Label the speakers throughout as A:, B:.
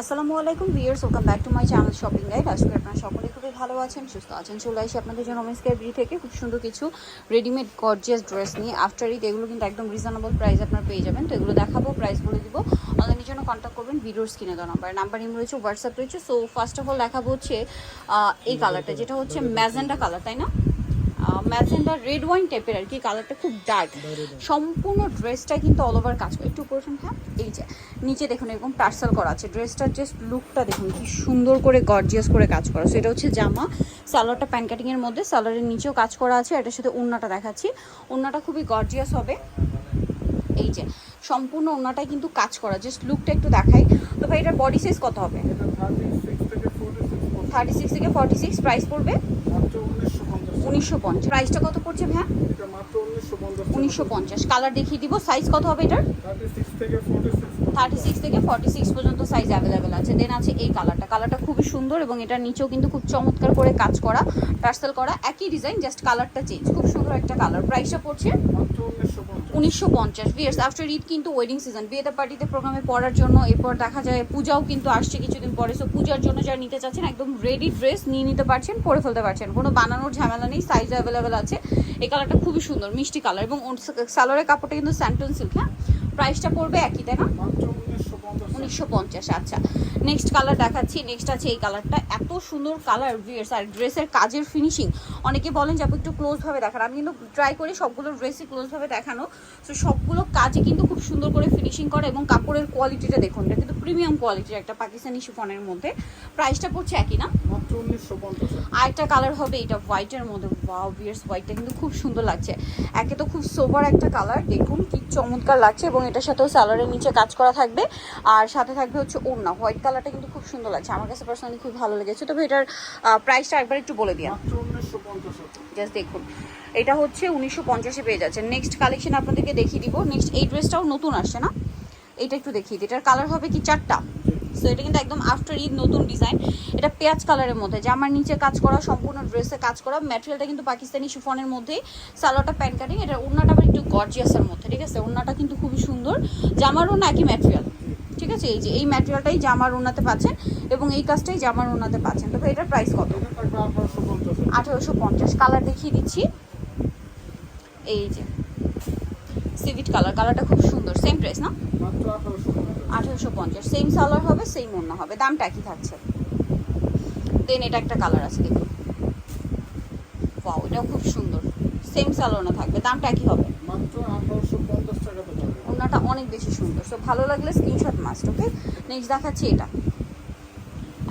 A: আসসালামু আলাইকুম viewers welcome back to my channel shopping guide আজকে আপনারা সকলে খুবই ভালো আছেন, সুস্থ আছেন। চলে আসি আপনাদের জন্য ওমেন্স কেয়ার বিডি থেকে। খুব সুন্দর কিছু রেডিমেড গর্জিয়াস ড্রেস নিয়ে আফটার ঈদ, এগুলো কিন্তু একদম রিজনেবল প্রাইস আপনারা পেয়ে যাবেন। তো এগুলো দেখাবো প্রাইস বলে দিব। অনলাইনের জন্য কন্ট্যাক্ট করবেন, ভিডিওর স্ক্রিনে দেওয়া নাম্বার নাম্বার ইম রয়েছে হোয়াটসঅ্যাপ রয়েছে। সো ফার্স্ট অফ অল দেখাবো হচ্ছে এই কালারটা যেটা হচ্ছে ম্যাজেন্ডা কালার তাই না? ম্যাজেন্ডা রেড ওয়াইন টাইপের আর কি কালারটা খুব ডার্ক সম্পূর্ণ ড্রেসটা কিন্তু অল ওভার কাজ করে। একটু উপরেন হ্যাঁ এই যে নিচে দেখুন এরকম পার্সেল করা আছে। ড্রেসটার জাস্ট লুকটা দেখুন কি সুন্দর করে গর্জিয়াস করে কাজ করা। সেটা হচ্ছে জামা। সালোয়ারটা প্যান কাটিংয়ের মধ্যে সালোয়ারের নিচেও কাজ করা আছে। এটার সাথে উন্নাটা দেখাচ্ছি। উন্নাটা খুবই গর্জিয়াস হবে। এই যে সম্পূর্ণ ওনাটাই কিন্তু কাজ করা। জাস্ট লুকটা একটু দেখাই। তো ভাই এটার বডি সাইজ কত হবে?
B: থার্টি সিক্স থেকে ফোর্টি সিক্স
A: প্রাইস পড়বে?
B: উনিশশো পঞ্চাশ।
A: প্রাইসটা কত পড়ছে ভাইয়া?
B: উনিশশো পঞ্চাশ।
A: কালার দেখিয়ে দিব। সাইজ কত হবে এটার?
B: থার্টি সিক্স থেকে ফোর্টি সিক্স
A: পর্যন্ত সাইজ অ্যাভেলেবেল আছে। দেন আছে এই কালারটা কালারটা খুবই সুন্দর এবং এটার নিচেও কিন্তু খুব চমৎকার করে কাজ করা টার্সেল করা। একই ডিজাইন জাস্ট কালারটা চেঞ্জ খুব সুন্দর একটা কালার প্রাইসটা পড়ছে?
B: উনিশশো পঞ্চাশ
A: বিয়ার্স আফটার ঈদ কিন্তু ওয়েডিং সিজন বিয়েতে পার্টিতে প্রোগ্রামে পড়ার জন্য, এরপর দেখা যায় পূজাও কিন্তু আসছে কিছুদিন পরে। সো পূজার জন্য যারা নিতে চাচ্ছেন, একদম রেডি ড্রেস নিয়ে নিতে পারছেন, পরে ফেলতে পারছেন। কোনো বানানোর ঝামেলা নেই সাইজ অ্যাভেলেবেল আছে। এই কালারটা খুবই সুন্দর, মিষ্টি কালার এবং সালোয়ারের কাপড়টা কিন্তু স্যান্টন সিল্ক হ্যাঁ? প্রাইসটা পড়বে একই, তাই না?
B: উনিশশো পঞ্চাশ
A: আচ্ছা। নেক্সট কালার দেখাচ্ছি নেক্সট আছে এই কালারটা এত সুন্দর কালার ভিয়ার্স আর ড্রেসের কাজের ফিনিশিং অনেকে বলেন যে আপনি একটু ক্লোজভাবে দেখান। আমি কিন্তু ট্রাই করি সবগুলো ড্রেসই ক্লোজভাবে দেখানো। সো সবগুলো কাজে কিন্তু খুব সুন্দর করে ফিনিশিং করে এবং কাপড়ের কোয়ালিটিটা দেখুন। এটা কিন্তু প্রিমিয়াম কোয়ালিটির একটা পাকিস্তানি শিফনের মধ্যে। প্রাইসটা পড়ছে একই না?
B: পঞ্চাশ।
A: আরেকটা কালার হবে এটা হোয়াইটের মধ্যে। ওয়াও বিয়ার্স হোয়াইটটা কিন্তু খুব সুন্দর লাগছে। একে তো খুব সোবার একটা কালার দেখুন কি চমৎকার লাগছে এবং এটার সাথেও স্যালারের নিচে কাজ করা থাকবে। আর সাথে থাকবে হচ্ছে ওড়না। হোয়াইট কালারটা কিন্তু খুব সুন্দর লাগছে। আমার কাছে পার্সোনালি খুব ভালো লেগেছে। তবে এটার প্রাইসটা একবার একটু বলে দিন।
B: মাত্র উনিশশো পঞ্চাশ।
A: জাস্ট দেখুন। এটা হচ্ছে উনিশশো পঞ্চাশে পেয়ে যাচ্ছে নেক্সট কালেকশন আপনাদেরকে দেখিয়ে দিব। নেক্সট এই ড্রেসটাও নতুন আসছে না? এটা একটু দেখিয়ে দিই। এটার কালার হবে কি চারটা? সো এটা কিন্তু একদম আফটার ঈদ নতুন ডিজাইন এটা পেঁয়াজ কালারের মধ্যে। জামার নিচে কাজ করা সম্পূর্ণ ড্রেসে কাজ করা। ম্যাটেরিয়ালটা কিন্তু পাকিস্তানি শিফনের মধ্যেই। সালোয়ারটা প্যান্ট কাটিং এটা ওড়নাটা আবার একটু গর্জিয়াসের মধ্যে ঠিক আছে? ওড়নাটা কিন্তু খুবই সুন্দর। জামারও না একই ম্যাটেরিয়াল ঠিক আছে? এই যে এই ম্যাটেরিয়ালটাই জামার ওড়নাতে পাচ্ছেন এবং এই কাজটাই জামার ওড়নাতে পাচ্ছেন। তবে এটার প্রাইস কত?
B: আঠারোশো পঞ্চাশ।
A: কালার দেখিয়ে দিচ্ছি। এই যে সিভিট কালার কালারটা খুব সুন্দর সেম প্রাইস না?
B: আঠারোশো পঞ্চাশ।
A: সেম সালোয়ার হবে সেম অন্য হবে দামটা একই থাকছে। দেন এটা একটা কালার আছে দেখুন। ওয়াও এটাও খুব সুন্দর সেম সালোয়ার না থাকবে দামটা একই হবে। ওনাটা অনেক বেশি সুন্দর সো ভালো লাগলে স্ক্রিনশট মাস্ট ওকে নেক্সট দেখাচ্ছি এটা।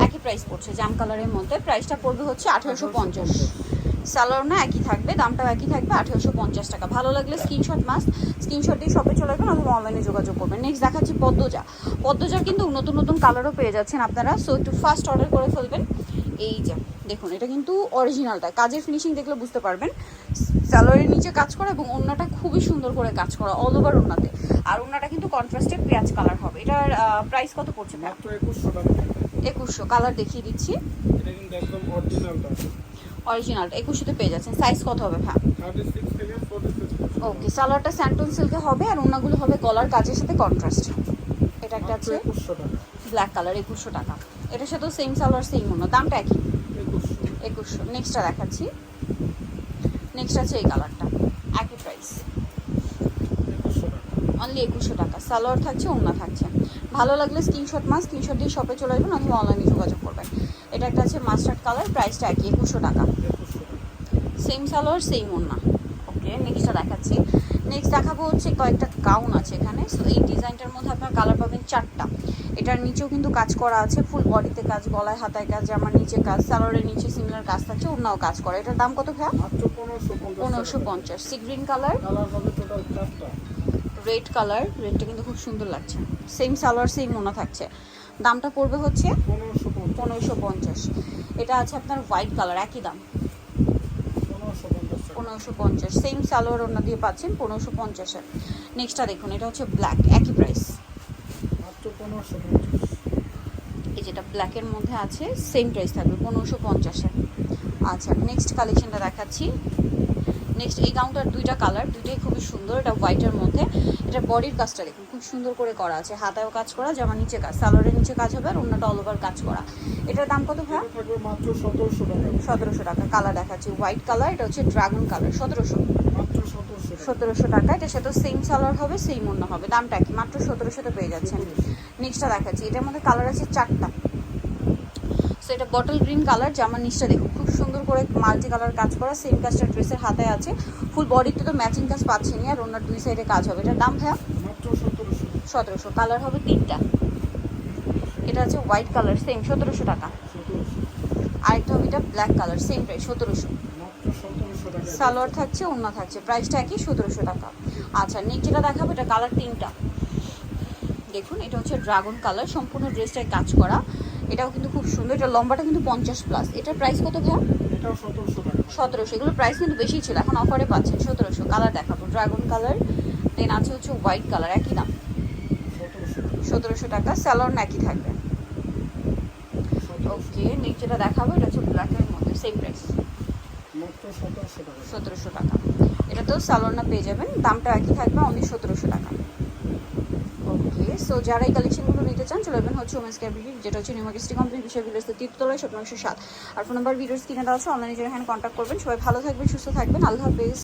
A: একই প্রাইস পড়ছে জাম কালারের মধ্যে প্রাইসটা পড়বে হচ্ছে আঠারোশো পঞ্চাশ। স্যালোর না একই থাকবে দামটাও একই থাকবে আঠেরোশো পঞ্চাশ টাকা। ভালো লাগলে স্ক্রিনশট মাস্ট স্ক্রিনশট দিয়ে শপে চলে আসবেন অথবা অনলাইনে যোগাযোগ করবেন। নেক্সট দেখাচ্ছি পদ্মজা। পদ্মজা কিন্তু নতুন নতুন কালারও পেয়ে যাচ্ছেন আপনারা। সো একটু ফার্স্ট অর্ডার করে ফেলবেন। এই যে দেখুন এটা কিন্তু অরিজিনালটা কাজের ফিনিশিং দেখলে বুঝতে পারবেন। স্যালোয়ারের নিচে কাজ করা এবং ওড়নাটা খুবই সুন্দর করে কাজ করা অল ওভার ওনাতে আর ওড়নাটা কিন্তু কন্ট্রাস্টেড পেঁয়াজ কালার হবে। এটার প্রাইস কত পড়ছে?
B: একুশশো
A: কালার দেখিয়ে দিচ্ছি।
B: এটা কিন্তু একদম অরিজিনালটা
A: অরিজিনালটা একুশশোতে পেয়ে যাচ্ছেন। সাইজ কত হবে হ্যাঁ ওকে সালোয়ারটা স্যান্টন সিল্কে হবে আর ওনাগুলো হবে গলার কাজের সাথে কন্ট্রাস্ট এটা একটা আছে ব্ল্যাক কালার একুশশো টাকা। এটার সাথেও সেম সালোয়ার সেম ওনা দামটা একই?
B: একুশশো।
A: নেক্সটটা দেখাচ্ছি। নেক্সট আছে এই কালারটা একই প্রাইস অনলি একুশশো টাকা। সালোয়ার থাকছে ওনা থাকছে। ভালো লাগলে স্ক্রিনশট মাস স্ক্রিনশট দিয়ে শপে চলে আসবেন অথবা অনলাইনে যোগাযোগ করবেন। এটা একটা আছে মাস্টার্ড কালার প্রাইসটা একই একুশশো টাকা। সেম সালোয়ার সেম ওড়না। ওকে নেক্সটটা দেখাচ্ছি। নেক্সট দেখাবো হচ্ছে কয়েকটা গাউন আছে এখানে। সো এই ডিজাইনটার মধ্যে আপনার কালার পাবেন চারটা। এটার নিচেও কিন্তু কাজ করা আছে ফুল বডিতে কাজ গলায় হাতায় কাজ জামার নিচে কাজ সালোয়ারের নিচে সিমিলার কাজ থাকছে ওড়নাও কাজ করে। এটার দাম কত ভাইয়া?
B: মাত্র পনেরোশো পঞ্চাশ
A: see green colour red colour রেডটা কিন্তু খুব সুন্দর লাগছে। সেম সালোয়ার সেম ওনা থাকছে। দামটা পড়বে হচ্ছে?
B: পনেরোশো
A: পনেরোশো পঞ্চাশ। এটা আছে আপনার হোয়াইট কালার একই দাম।
B: পনেরোশো পঞ্চাশ
A: সেম সালোয়ার ওনা দিয়ে পাচ্ছেন পনেরোশো পঞ্চাশে নেক্সটটা দেখুন এটা হচ্ছে ব্ল্যাক একই প্রাইস এই যেটা ব্ল্যাকের মধ্যে আছে সেম প্রাইস থাকবে পনেরোশো পঞ্চাশে আচ্ছা নেক্সট কালেকশনটা দেখাচ্ছি। নেক্সট এই গাউনটার দুইটা কালার দুইটাই খুবই সুন্দর এটা হোয়াইটের মধ্যে। এটা বডির কাজটা দেখুন সুন্দর করে করা আছে। হাতায়ও কাজ করা জামা নিচে কাজ সালোয়ারের নিচে কাজ হবে আর অন্যটা অল ওভার কাজ করা। এটার দাম কত
B: ভাই থাকবে মাত্র সতেরোশো টাকা।
A: সতেরোশো টাকা। কালার দেখাচ্ছি হোয়াইট কালার এটা হচ্ছে ড্রাগন কালার সতেরোশো।
B: মাত্র সতেরোশো টাকা।
A: সতেরোশো টাকা এটা সেটা সেম সালোয়ার হবে সেম অন্য হবে। দামটা কি? মাত্র সতেরোশোতে পেয়ে যাচ্ছেন। নেক্সটটা দেখাচ্ছি এটার মধ্যে কালার আছে চারটা। সো এটা বটল গ্রিন কালার জামার নিচটা দেখুন। খুব সুন্দর করে মাল্টি কালার কাজ করা সেম কাজটা ড্রেসের হাতে আছে। ফুল বডিতে তো ম্যাচিং কাজ পাচ্ছেনই আর ওনার দুই সাইডে কাজ হবে। এটার দাম ভাইয়া?
B: সতেরোশো।
A: কালার হবে তিনটা। এটা আছে হোয়াইট কালার সেম সতেরোশো টাকা। আরেকটা হবে এটা ব্ল্যাক কালার সেম প্রাইস সতেরোশো। সালোয়ার থাকছে অন্য থাকছে। প্রাইসটা একই সতেরোশো টাকা। আচ্ছা যেটা দেখাবো এটা কালার তিনটা। দেখুন এটা হচ্ছে ড্রাগন কালার সম্পূর্ণ ড্রেসটায় কাজ করা। এটাও কিন্তু খুব সুন্দর এটা লম্বাটা কিন্তু পঞ্চাশ প্লাস এটার প্রাইস কত
B: এটাও সতেরোশো
A: এগুলোর প্রাইস কিন্তু বেশি ছিল এখন অফারে পাচ্ছেন সতেরোশো। কালার দেখাবো ড্রাগন কালার দেন আছে হচ্ছে হোয়াইট কালার একই দাম।
B: সতেরোশো
A: টাকা। স্যালোয়ার একই থাকবে। ওকে নেক্সট যেটা দেখাবো এটা হচ্ছে ব্ল্যাকের মধ্যে সেম প্রাইস
B: সতেরোশো টাকা।
A: এটা তো সালোয়ারনা পেয়ে যাবেন দামটা একই থাকবে অনলি সতেরোশো টাকা। সো যারা এই কালেকশনগুলো নিতে চান, চলে যাবেন হচ্ছে ওমেন্স কেয়ার যেটা হচ্ছে নিউ কোম্পানি বিষয় বিলেস তীর্থতলায় একশো সাত। আর ফোন নাম্বার ভিডিওস কিনে দেওয়া আছে অনলাইনে যারা এখানে কন্ট্যাক্ট করবেন। সবাই ভালো থাকবেন, সুস্থ থাকবেন। আল্লাহ হাফেজ।